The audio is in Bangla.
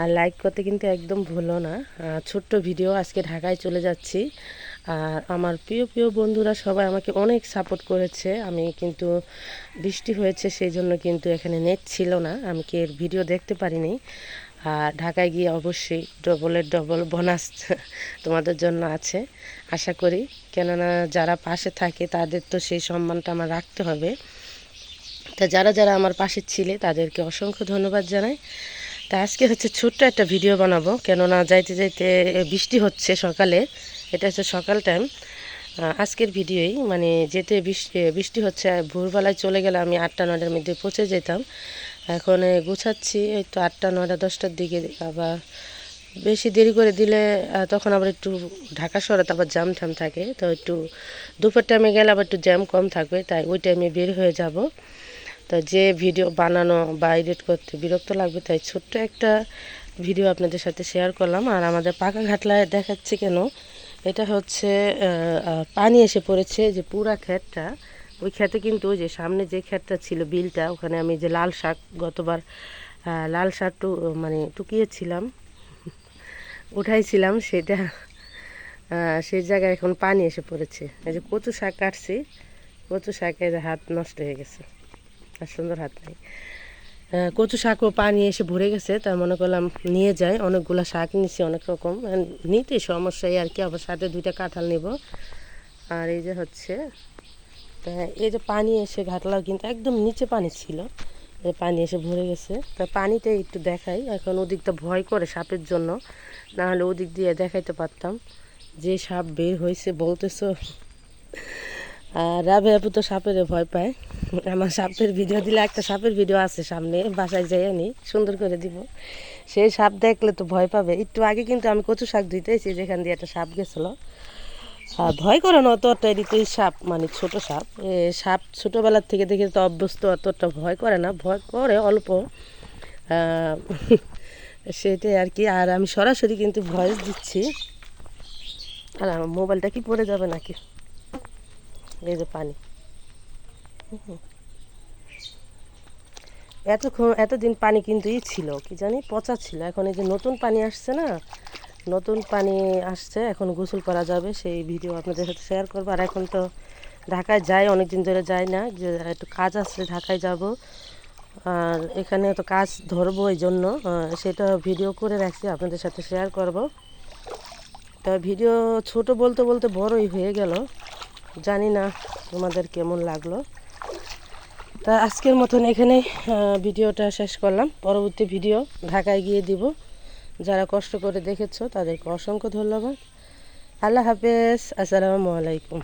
আর লাইক করতে কিন্তু একদম ভুলো না। ছোট্ট ভিডিও আজকে ঢাকায় চলে যাচ্ছি। আর আমার প্রিয় প্রিয় বন্ধুরা সবাই আমাকে অনেক সাপোর্ট করেছে। আমি কিন্তু বৃষ্টি হয়েছে, সেই জন্য কিন্তু এখানে নেট ছিল না। আমি কি এর ভিডিও দেখতে পারিনি। আর ঢাকায় গিয়ে অবশ্যই ডবলের ডবল বোনাস তোমাদের জন্য আছে। আশা করি, কেননা যারা পাশে থাকে, তাদের তো সেই সম্মানটা আমার রাখতে হবে। তা যারা যারা আমার পাশে ছিলে, তাদেরকে অসংখ্য ধন্যবাদ জানাই। তা আজকে হচ্ছে ছোট্ট একটা ভিডিও বানাবো। কেননা যাইতে যাইতে বৃষ্টি হচ্ছে সকালে। এটা হচ্ছে সকাল টাইম আজকের ভিডিওই মানে যেতে বৃষ্টি বৃষ্টি হচ্ছে, ভোরবেলায় চলে গেলে আমি আটটা, নয়টার মধ্যে পৌঁছে যেতাম। এখন গুছাচ্ছি, এই তো আটটা, নয়টা, দশটার দিকে। আবার বেশি দেরি করে দিলে তখন আবার একটু ঢাকা শহরে আবার জ্যাম ঠ্যাম থাকে। তো একটু দুপুর টাইমে গেলে আবার একটু জ্যাম কম থাকবে, তাই ওই টাইমে বের হয়ে যাব। তো যে ভিডিও বানানো বা এডিট করতে বিরক্ত লাগবে, তাই ছোট্ট একটা ভিডিও আপনাদের সাথে শেয়ার করলাম। আর আমাদের পাকা ঘাটলায় দেখাচ্ছে কেন? এটা হচ্ছে পানি এসে পড়েছে যে পুরা ক্ষেতটা। ওই ক্ষেতে কিন্তু যে সামনে যে ক্ষেতটা ছিল বিলটা, ওখানে আমি যে লাল শাক গতবার লাল শাক টু মানে টুকিয়েছিলাম, উঠাইছিলাম সেটা সেই জায়গায় এখন পানি এসে পড়েছে। এই যে কচু শাক কাটছি, কচু শাকের হাত নষ্ট হয়ে গেছে। আর সুন্দর হাত নেই। কচু শাকও পানি এসে ভরে গেছে, তাই মনে করলাম নিয়ে যাই। অনেকগুলো শাক নিছি, অনেক রকম। নিতে সমস্যাই আর কি, আবার সাথে দুইটা কাঁঠাল নিব। আর এই যে হচ্ছে, তা এই যে পানি এসে ঘাটলাও কিন্তু একদম নিচে পানি ছিল পানি এসে ভরে গেছে। তা পানিটা একটু দেখাই, এখন ওদিকটা ভয় করে সাপের জন্য না হলে ওদিক দিয়ে দেখাইতে পারতাম। যে সাপ বের হয়েছে বলতেছ আর রাবে আপু তো সাপের ভয় পায়। আমার সাপের ভিডিও দিলে একটা সাপের ভিডিও আছে সামনে, বাসায় যাই নি, সুন্দর করে দিব। সেই সাপ দেখলে তো ভয় পাবে। একটু আগে কিন্তু আমি কচু শাক ধুইতেছি, যেখান দিয়ে একটা সাপ গেছিল। আর ভয় করে না, অতটা এদিকে সাপ মানে ছোট সাপ, এ সাপ ছোটোবেলার থেকে দেখে তো অভ্যস্ত, অতটা ভয় করে না, ভয় করে অল্প। সেটাই আর কি, আর আমি সরাসরি কিন্তু ভয়েস দিচ্ছি। আর আমার মোবাইলটা কি পড়ে যাবে নাকি? এই যে পানি। এতক্ষণ, এতদিন পানি কিন্তু ই ছিল, কি জানি, পচা ছিল। এখন এই যে নতুন পানি আসছে না, নতুন পানি আসছে, এখন গোসল করা যাবে, সেই ভিডিও আপনাদের সাথে শেয়ার করব। আর এখন তো ঢাকায় যাই অনেক দিন ধরে যাই না, যে একটু কাজ আসলে ঢাকায় যাব। আর এখানে তো কাজ ধরবো এই জন্য সেটা ভিডিও করে রাখছি, আপনাদের সাথে শেয়ার করব। তা ভিডিও ছোট বলতে বলতে বড়ই হয়ে গেল, জানি না তোমাদের কেমন লাগল। তা আজকের মতন এখানে ভিডিওটা শেষ করলাম। পরবর্তী ভিডিও ঢাকায় গিয়ে দিব। যারা কষ্ট করে দেখেছ তাদেরকে অসংখ্য ধন্যবাদ। আল্লাহ হাফেজ। আসসালামু আলাইকুম।